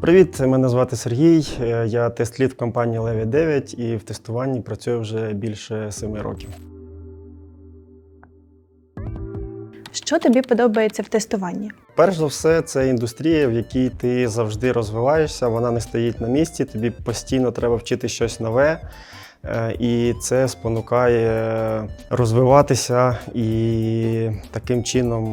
Привіт, мене звати Сергій. Е, Я тест-лід в компанії Леві 9 і в тестуванні працюю вже більше семи років. Що тобі подобається в тестуванні? Перш за все, це індустрія, в якій ти завжди розвиваєшся, вона не стоїть на місці, тобі постійно треба вчити щось нове. Е, І це спонукає розвиватися і таким чином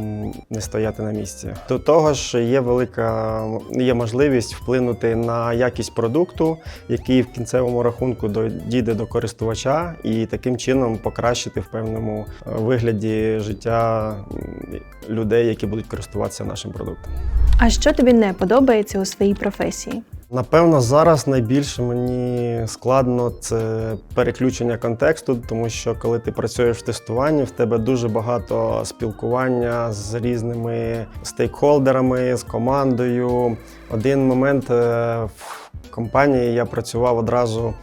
не стояти на місці. До того ж, є велика є можливість вплинути на якість продукту, який в кінцевому рахунку дійде до користувача, і таким чином покращити в певному е, вигляді життя людей, які будуть користуватися нашим продуктом. А що тобі не подобається у своїй професії? Напевно, зараз найбільше мені складно це переключення контексту, тому що коли ти працюєш в тестуванні, в тебе дуже багато спілкування з різними стейкхолдерами, з командою. Один момент е, в компанії я працював одразу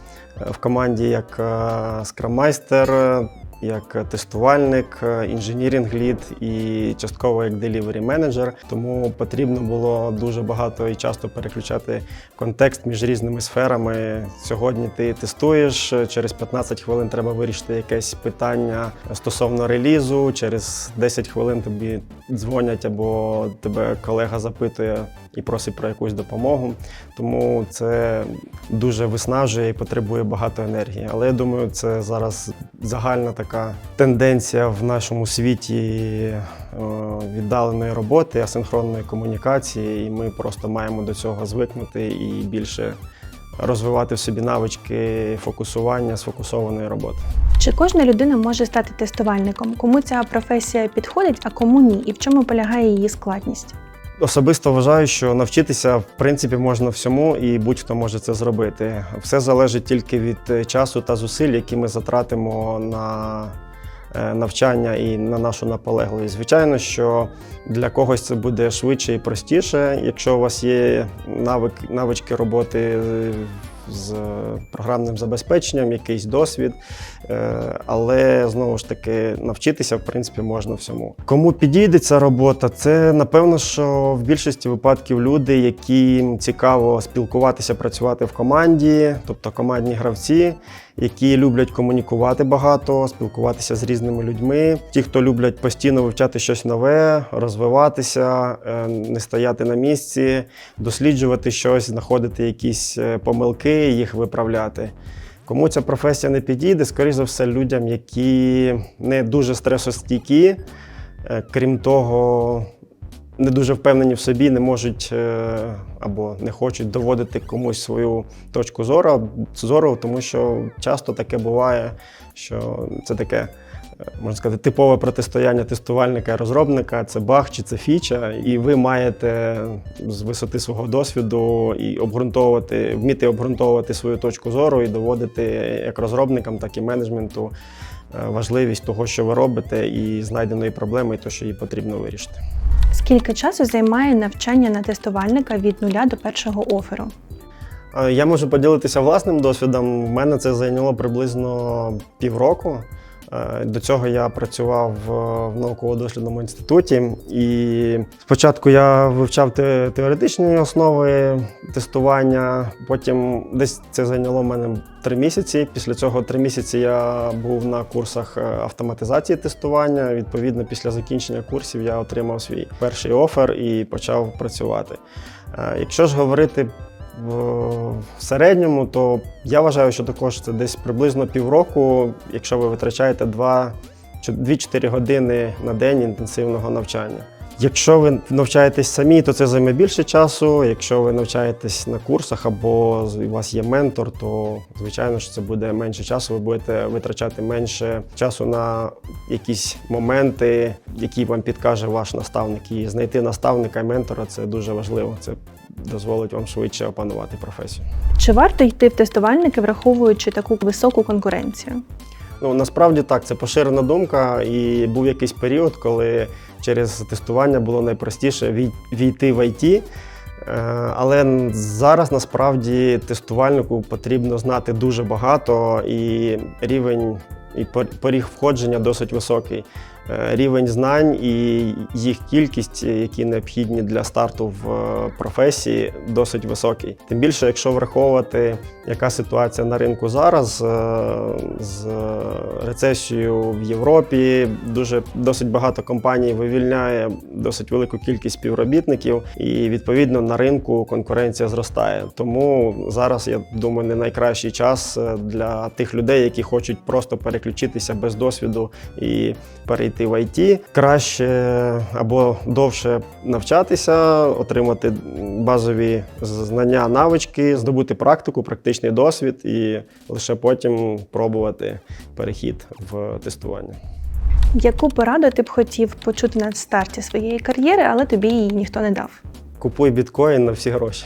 е, в команді як е, скраммайстер, як тестувальник, інженірінг лід і частково як делівері менеджер. Тому потрібно було дуже багато і часто переключати контекст між різними сферами. Сьогодні ти тестуєш, через 15 хвилин треба вирішити якесь питання стосовно релізу. Через 10 хвилин тобі дзвонять або тебе колега запитує і просить про якусь допомогу. Тому це дуже виснажує і потребує багато енергії. Але я думаю, це зараз загальна така тенденція в нашому світі е, віддаленої роботи, асинхронної комунікації, і ми просто маємо до цього звикнути і більше розвивати в собі навички фокусування, сфокусованої роботи. Чи кожна людина може стати тестувальником? Кому ця професія підходить, а кому ні? І в чому полягає її складність? Особисто вважаю, що навчитися в принципі можна всьому, і будь-хто може це зробити. Все залежить тільки від е, часу та зусиль, які ми затратимо на е, навчання і на нашу наполегливість. Звичайно, що для когось це буде швидше і простіше, якщо у вас є навик, навички роботи з програмним забезпеченням, якийсь досвід. Е, Але знову ж таки навчитися в принципі можна всьому. Кому підійде ця робота, це напевно, що в більшості випадків люди, яким цікаво спілкуватися, працювати в команді, тобто командні гравці, які люблять комунікувати багато, спілкуватися з різними людьми. Ті, хто люблять постійно вивчати щось нове, розвиватися, е, не стояти на місці, досліджувати щось, знаходити якісь е, помилки, їх виправляти. Кому ця професія не підійде, скоріш за все, людям, які не дуже стресостійкі, е, крім того, не дуже впевнені в собі, не можуть е, або не хочуть доводити комусь свою точку зору, зору, тому що часто таке буває, що це таке. е, Можна сказати, типове протистояння тестувальника і розробника це баг чи це фіча, і ви маєте з висоти свого досвіду і обґрунтовувати, вміти обґрунтовувати свою точку зору і доводити як розробникам, так і менеджменту е, важливість того, що ви робите, і знайденої проблеми, і то, що її потрібно вирішити. Скільки часу займає навчання на тестувальника від нуля до першого оферу? Е, Я можу поділитися власним досвідом. У мене це зайняло приблизно півроку. Е, До цього я працював в в науково-дослідному інституті, і спочатку я вивчав те- теоретичні основи тестування. Потім десь це зайняло мене три місяці. Після цього три місяці я був на курсах е, автоматизації тестування. Відповідно, після закінчення курсів я отримав свій перший офер і почав працювати. Е, Якщо ж говорити в середньому, то я вважаю, що також це десь приблизно півроку, якщо ви витрачаєте 2 чи 2-4 години на день інтенсивного навчання. Якщо ви навчаєтесь самі, то це займе більше часу. Якщо ви навчаєтесь на курсах або у вас є ментор, то звичайно що це буде менше часу. Ви будете витрачати менше часу на якісь моменти, які вам підкаже ваш наставник. І знайти наставника і ментора це дуже важливо. Це дозволить вам швидше опанувати професію. Чи варто йти в тестувальники, враховуючи таку високу конкуренцію? Ну насправді так, це поширена думка, і був якийсь період, коли через тестування було найпростіше війти в IT. Е, Але зараз насправді тестувальнику потрібно знати дуже багато, і рівень і поріг входження досить високий. Е, рівень знань і їх кількість, які необхідні для старту в е, професії, досить високий. Тим більше, якщо враховувати, яка ситуація на ринку зараз е, з рецесією в Європі, дуже досить багато компаній вивільняє досить велику кількість співробітників, і відповідно на ринку конкуренція зростає. Тому зараз я думаю, не найкращий час для тих людей, які хочуть просто переключитися без досвіду і перейти в IT. Краще або довше навчатися, отримати базові знання, навички, здобути практику, практичний досвід і лише потім пробувати перехід в тестування. Яку пораду ти б хотів почути на старті своєї кар'єри, але тобі її ніхто не дав? Купуй біткоін на всі гроші.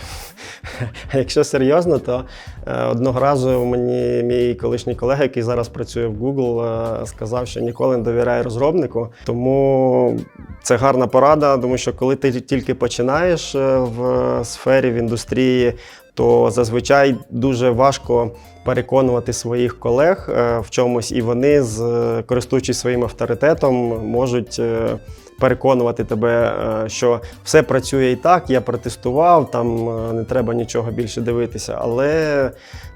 Якщо серйозно, то е, одного разу мені мій колишній колега, який зараз працює в Google, е, сказав, що ніколи не довіряй розробнику. Тому це гарна порада, тому що коли ти тільки починаєш е, в сфері, в індустрії, то зазвичай дуже важко переконувати своїх колег в чомусь, і вони, користуючись своїм авторитетом, можуть переконувати тебе, е, що все працює і так, я протестував, там е, не треба нічого більше дивитися. Але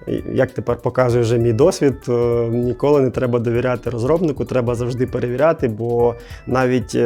е, як тепер показує вже мій досвід, ніколи не треба довіряти розробнику, треба завжди перевіряти, бо навіть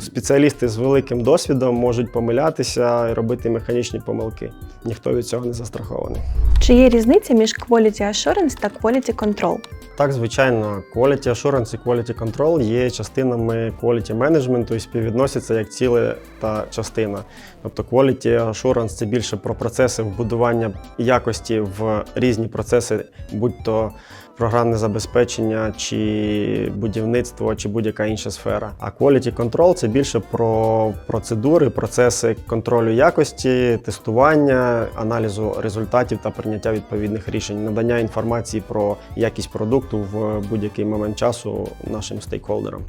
спеціалісти з великим досвідом можуть помилятися і робити механічні помилки. Ніхто від цього не застрахований. Чи є різниця між Quality Assurance та Quality Control? Так, звичайно, Quality Assurance і Quality Control є частинами Quality Management і співвідносяться як ціле та частина. Тобто Quality Assurance – це більше про процеси вбудування якості в різні процеси, будь-то програмне забезпечення, чи будівництво, чи будь-яка інша сфера. А Quality Control – це більше про процедури, процеси контролю якості, тестування, аналізу результатів та прийняття відповідних рішень, надання інформації про якість продукту в будь-який момент часу нашим стейкхолдерам.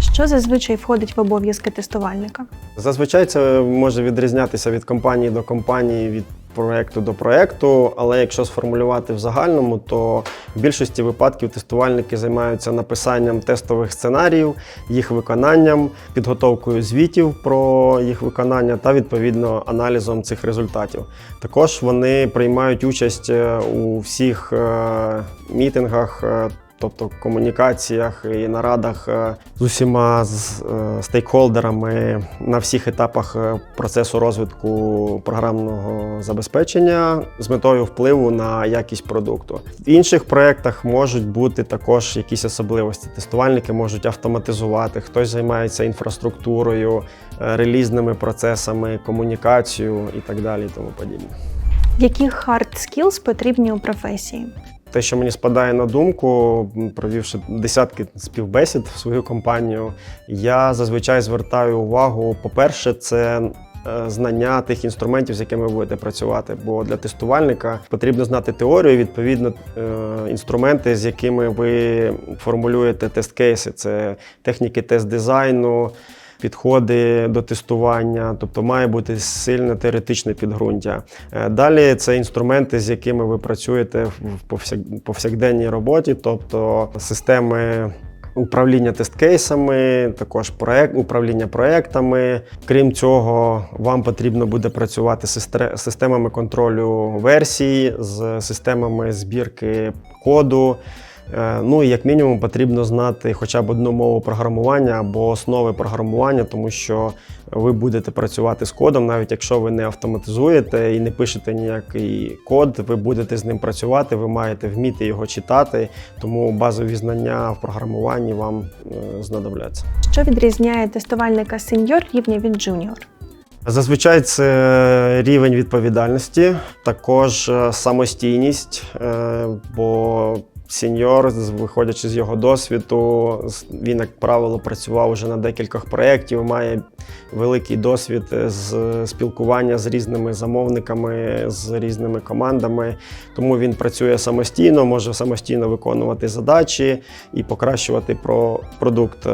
Що зазвичай входить в обов'язки тестувальника? Зазвичай це може відрізнятися від компанії до компанії, від проекту до проекту, але якщо сформулювати в загальному, то в більшості випадків тестувальники займаються написанням тестових сценаріїв, їх виконанням, підготовкою звітів про їх виконання та відповідно аналізом цих результатів. Також вони приймають участь е, у всіх е, мітингах. Тобто комунікаціях і нарадах е, з усіма е, стейкхолдерами на всіх етапах е, процесу розвитку програмного забезпечення з метою впливу на якість продукту. В інших проєктах можуть бути також якісь особливості. Тестувальники можуть автоматизувати, хтось займається інфраструктурою, релізними процесами, комунікацією і так далі. Тому подібне. Які hard skills потрібні у професії? Те, що мені спадає на думку, провівши десятки співбесід в свою компанію, я зазвичай звертаю увагу. По-перше, це е, знання тих інструментів, з якими ви будете працювати. Бо для тестувальника потрібно знати теорію, відповідно, е, інструменти, з якими ви формулюєте тест-кейси. Це техніки тест-дизайну. Підходи до тестування, тобто має бути сильне теоретичне підґрунтя. Е, Далі це інструменти, з якими ви працюєте в повсякденній роботі, тобто системи. Управління тест-кейсами, також проект, управління проектами. Крім цього, вам потрібно буде працювати з системами контролю версій, з системами збірки коду. Е, Ну і як мінімум потрібно знати хоча б одну мову програмування або основи програмування, тому що ви будете працювати з кодом, навіть якщо ви не автоматизуєте і не пишете ніякий код, ви будете з ним працювати, ви маєте вміти його читати, тому базові знання в програмуванні вам е, знадобляться. Що відрізняє тестувальника сеньор рівня від джуніор? Зазвичай це рівень відповідальності, також е, самостійність, бо сеньор, виходячи з його досвіду, він, як правило, працював вже на декількох проєктів, має великий досвід е, з спілкування з різними замовниками, з різними командами. Тому він працює самостійно, може самостійно виконувати задачі і покращувати про продукт е,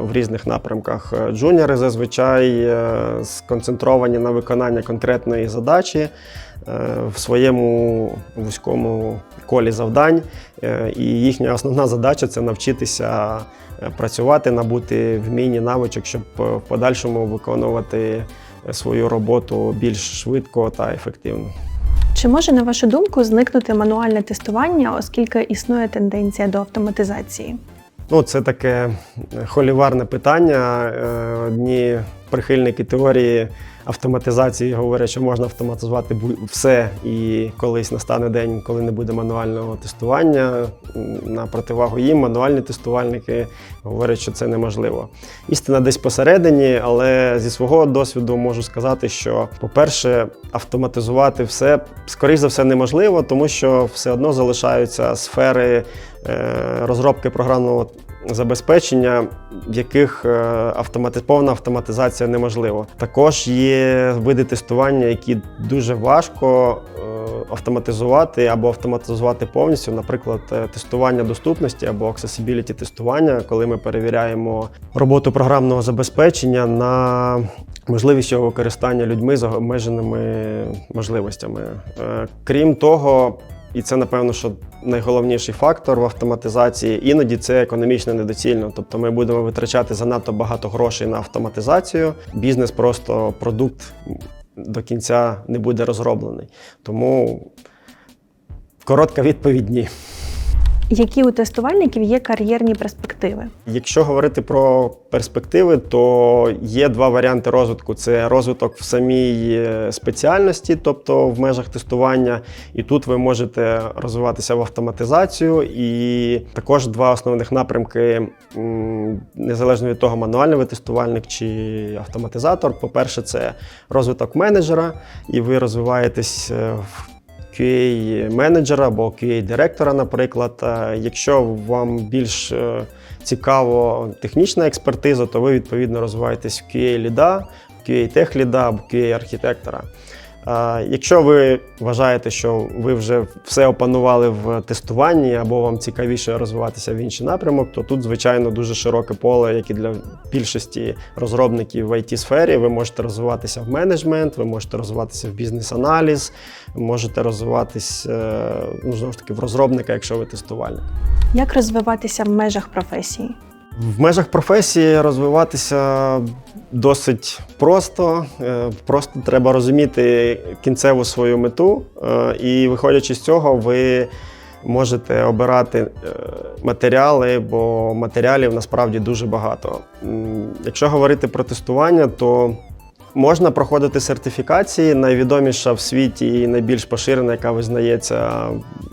в різних напрямках. Е, Джуніори зазвичай сконцентровані на виконанні конкретної задачі. В своєму вузькому колі завдань. Е, І їхня основна задача це навчитися е, працювати, набути вмінь і навичок, щоб е, в подальшому виконувати е, свою роботу більш швидко та ефективно. Чи може, на вашу думку, зникнути мануальне тестування, оскільки існує тенденція до автоматизації? Ну, це таке е, холіварне питання. Е, Одні прихильники теорії автоматизації говорять, що можна автоматизувати все, і колись настане день, коли не буде мануального тестування. На противагу їм мануальні тестувальники говорять, що це неможливо. Істина десь посередині, але зі свого досвіду можу сказати, що, по-перше, автоматизувати все скоріш за все неможливо, тому що все одно залишаються сфери е, розробки програмного забезпечення, в яких е, автомати... повна автоматизація неможлива. Також є види тестування, які дуже важко е, автоматизувати або автоматизувати повністю, наприклад, е, тестування доступності або accessibility тестування, коли ми перевіряємо роботу програмного забезпечення на можливість його використання людьми з обмеженими можливостями. Крім того, і це, напевно, що найголовніший фактор в автоматизації. Іноді це економічно недоцільно. Тобто ми будемо витрачати занадто багато грошей на автоматизацію. Бізнес просто продукт до кінця не буде розроблений. Тому коротка відповідь ні. Які у тестувальників є кар'єрні перспективи? Якщо говорити про перспективи, то є два варіанти розвитку: це розвиток в самій е, спеціальності, тобто в межах тестування, і тут ви можете розвиватися в автоматизацію. І також два основних напрямки, незалежно від того, мануальний ви тестувальник чи автоматизатор. По-перше, це розвиток менеджера, і ви розвиваєтесь е, в QA-менеджера або QA-директора, наприклад. Е, Якщо вам більш е, цікаво технічна експертиза, то ви відповідно розвиваєтесь в QA-ліда, QA-техліда або QA-архітектора. Якщо ви вважаєте, що ви вже все опанували в тестуванні або вам цікавіше розвиватися в інший напрямок, то тут, звичайно, дуже широке поле, як і для більшості розробників в it сфері Ви можете розвиватися в менеджмент, ви можете розвиватися в бізнес-аналіз, можете розвиватись е, ну, знову ж таки в розробника, якщо ви тестувальник. Як розвиватися в межах професії? В межах професії розвиватися досить просто. Е, Просто треба розуміти кінцеву свою мету, е, і виходячи з цього, ви можете обирати е, матеріали, бо матеріалів насправді дуже багато. Якщо говорити про тестування, то Можна проходити сертифікації. Найвідоміша в світі і найбільш поширена, яка визнається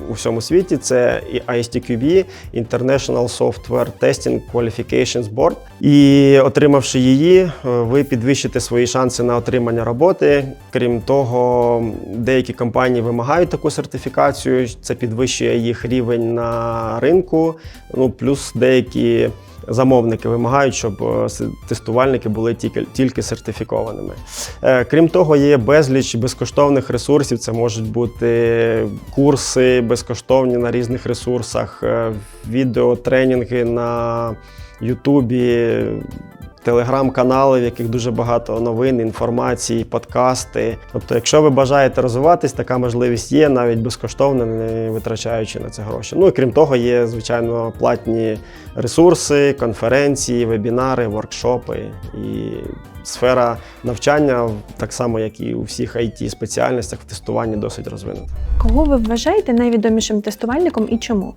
у всьому світі, це ISTQB International Software Testing Qualifications Board. І отримавши її, е, ви підвищите свої шанси на отримання роботи. Крім того, деякі компанії вимагають таку сертифікацію. Це підвищує їх рівень на ринку. Ну плюс деякі замовники вимагають, щоб е, тестувальники були тільки, тільки сертифікованими. Е, Крім того, є безліч безкоштовних ресурсів. Це можуть бути курси безкоштовні на різних ресурсах, відеотренінги відео, тренінги на Ютубі. Телеграм-канали, в яких дуже багато новин, інформації, подкасти. Тобто, якщо ви бажаєте розвиватись, така можливість є, навіть безкоштовно, не витрачаючи на це гроші. Ну і крім того, є звичайно платні ресурси, конференції, вебінари, воркшопи і сфера навчання, так само як і у всіх it спеціальностях в тестуванні досить розвинута. Кого ви вважаєте найвідомішим тестувальником і чому?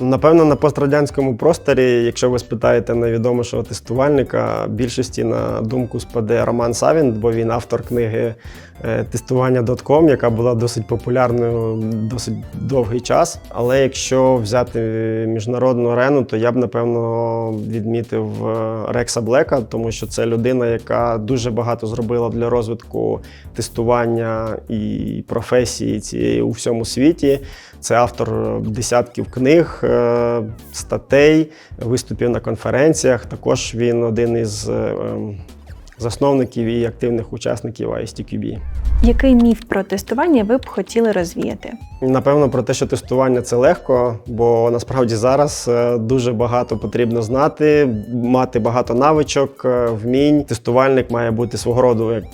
Напевно, на пострадянському просторі, якщо ви спитаєте найвідомішого тестувальника, більшості на думку спаде Роман Савін, бо він автор книги е, тестування.com, яка була досить популярною досить довгий час. Але якщо взяти міжнародну арену, то я б напевно відмітив е, Рекса Блека, тому що це людина, яка дуже багато зробила для розвитку тестування і професії цієї у всьому світі. Це автор десятків книг, статей, виступів на конференціях. Також він один із е, ем, засновників і активних учасників ISTQB. Який міф про тестування ви б хотіли розвіяти? Напевно, про те, що тестування це легко, бо насправді зараз е, дуже багато потрібно знати, мати багато навичок, е, вмінь. Тестувальник має бути свого роду як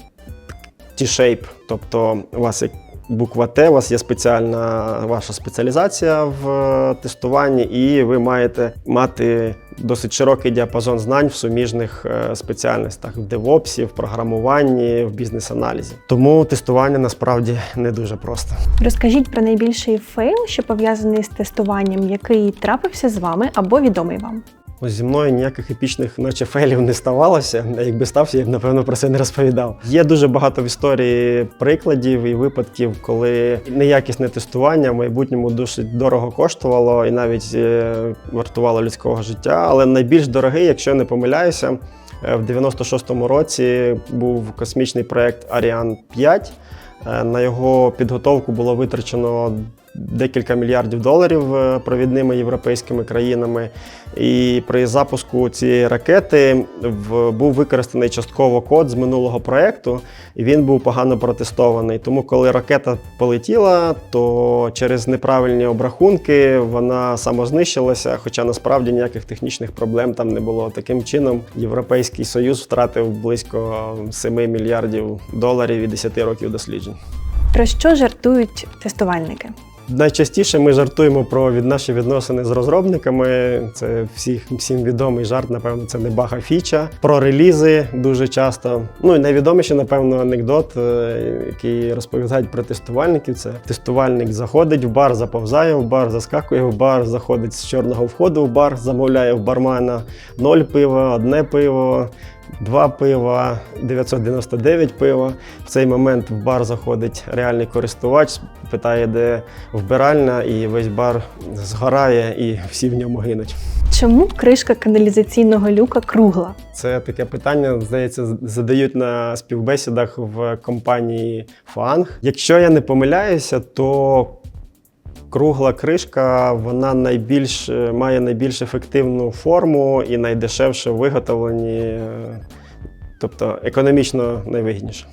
T-shape, тобто у вас як буква Т, у вас є спеціальна ваша спеціалізація в е, тестуванні, і ви маєте мати досить широкий діапазон знань в суміжних е, спеціальностях в девопсі, в програмуванні, в бізнес-аналізі. Тому тестування насправді не дуже просто. Розкажіть про найбільший фейл, що пов'язаний з тестуванням, який трапився з вами або відомий вам. Зі мною ніяких епічних, наче фейлів не ставалося. Якби стався, я б напевно про це не розповідав. Є дуже багато в історії прикладів і випадків, коли неякісне тестування в майбутньому досить дорого коштувало і навіть е, вартувало людського життя. Але найбільш дорогий, якщо я не помиляюся, е, в 96-му році був космічний проект Ariane 5. Е, На його підготовку було витрачено декілька мільярдів доларів е, провідними європейськими країнами. І при запуску цієї ракети в, був використаний частково код з минулого проекту, і він був погано протестований. Тому, коли ракета полетіла, то через неправильні обрахунки вона самознищилася, хоча насправді ніяких технічних проблем там не було. Таким чином, Європейський Союз втратив близько 7 мільярдів доларів і 10 років досліджень. Про що жартують тестувальники? Найчастіше ми жартуємо про від наші відносини з розробниками. Це всіх всім відомий жарт, напевно, це не бага фіча. Про релізи дуже часто. Ну і найвідоміший, напевно, анекдот, е, який розповідають про тестувальників. Це тестувальник заходить в бар, заповзає в бар, заскакує в бар, заходить з чорного входу в бар, замовляє в бармена ноль пива, одне пиво. Два пива, 999 пива. В цей момент в бар заходить реальний користувач, питає, де вбиральня, і весь бар згорає, і всі в ньому гинуть. Чому кришка каналізаційного люка кругла? Це таке питання, здається, задають на співбесідах в компанії Фанг. Якщо я не помиляюся, то кругла кришка вона найбільш е, має найбільш ефективну форму і найдешевше виготовлені, е, тобто економічно найвигідніше.